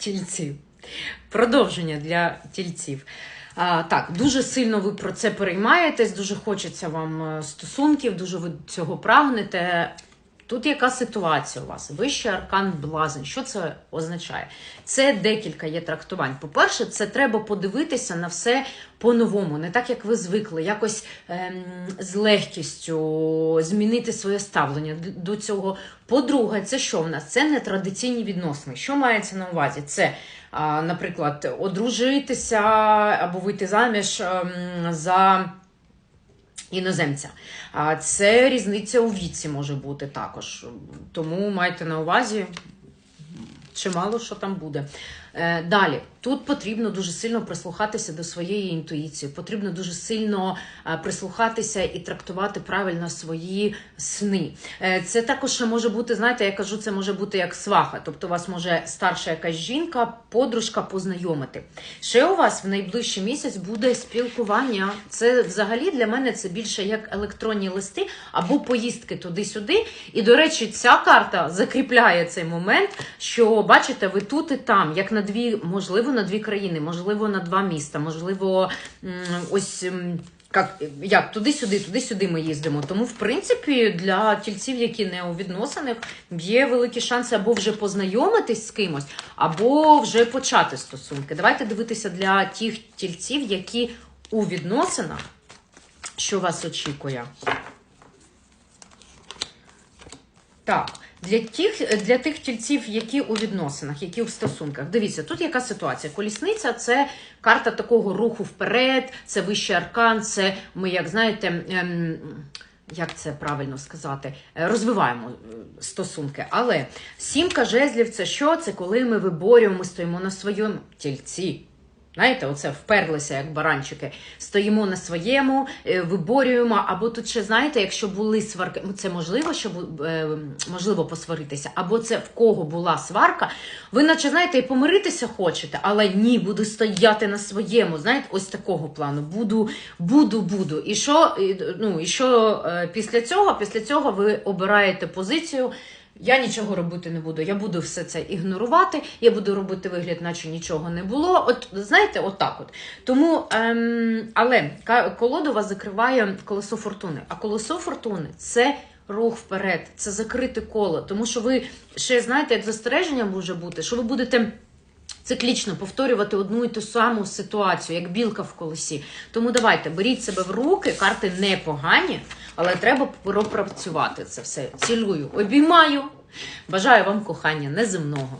тільців. Продовження для тільців. А, так, дуже сильно ви про це переймаєтесь, дуже хочеться вам е, стосунків, дуже ви цього прагнете. Тут яка ситуація у вас? Вищий аркан блазень. Що це означає? Це декілька є трактувань. По-перше, це треба подивитися на все по-новому, не так, як ви звикли, якось ем, з легкістю змінити своє ставлення до цього. По-друге, це що в нас? Це нетрадиційні відносини. Що мається на увазі? Це, наприклад, одружитися або вийти заміж ем, за іноземця. А це різниця у віці може бути також. Тому майте на увазі, чимало що там буде. Е, Далі, тут потрібно дуже сильно прислухатися до своєї інтуїції, потрібно дуже сильно е, прислухатися і трактувати правильно свої сни. Е, Це також ще може бути, знаєте, я кажу, це може бути як сваха. Тобто, вас може старша якась жінка, подружка познайомити. Ще у вас в найближчий місяць буде спілкування. Це взагалі для мене це більше як електронні листи або поїздки туди-сюди. І, до речі, ця карта закріпляє цей момент, що бачите, ви тут і там, як на дві, можливо, на дві країни, можливо, на два міста, можливо, ось. як, як туди-сюди, туди-сюди ми їздимо. Тому, в принципі, для тільців, які не у відносинах, є великі шанси або вже познайомитись з кимось, або вже почати стосунки. Давайте дивитися для тих тільців, які у відносинах, що вас очікує. Так, для тих, для тих тільців, які у відносинах, які у стосунках. Дивіться, тут яка ситуація? Колісниця це карта такого руху вперед, це вищий аркан, це ми, як знаєте, ем, як це правильно сказати, Е, розвиваємо е, стосунки. Але сімка жезлів це що? Це коли ми виборюємо, стоїмо на своєму тільці. Знаєте, оце вперлися, як баранчики. Стоїмо на своєму, е, виборюємо. Або тут ще, знаєте, якщо були сварки, це можливо, що е, можливо посваритися, або це в кого була сварка. Ви, наче, знаєте, і помиритися хочете, але ні, буду стояти на своєму. Знаєте, ось такого плану. Буду, буду, буду. І що, ну, і що е, після цього? Після цього ви обираєте позицію. Я нічого робити не буду. Я буду все це ігнорувати. Я буду робити вигляд, наче нічого не було. От знаєте, отак от. Тому, ем, але колоду вас закриває колесо фортуни. А колесо фортуни це. Рух вперед, це закрите коло, тому що ви ще знаєте, як застереження може бути, що ви будете циклічно повторювати одну і ту саму ситуацію, як білка в колесі. Тому давайте беріть себе в руки, карти непогані, але треба пропрацювати це все. Цілую, обіймаю. Бажаю вам кохання неземного.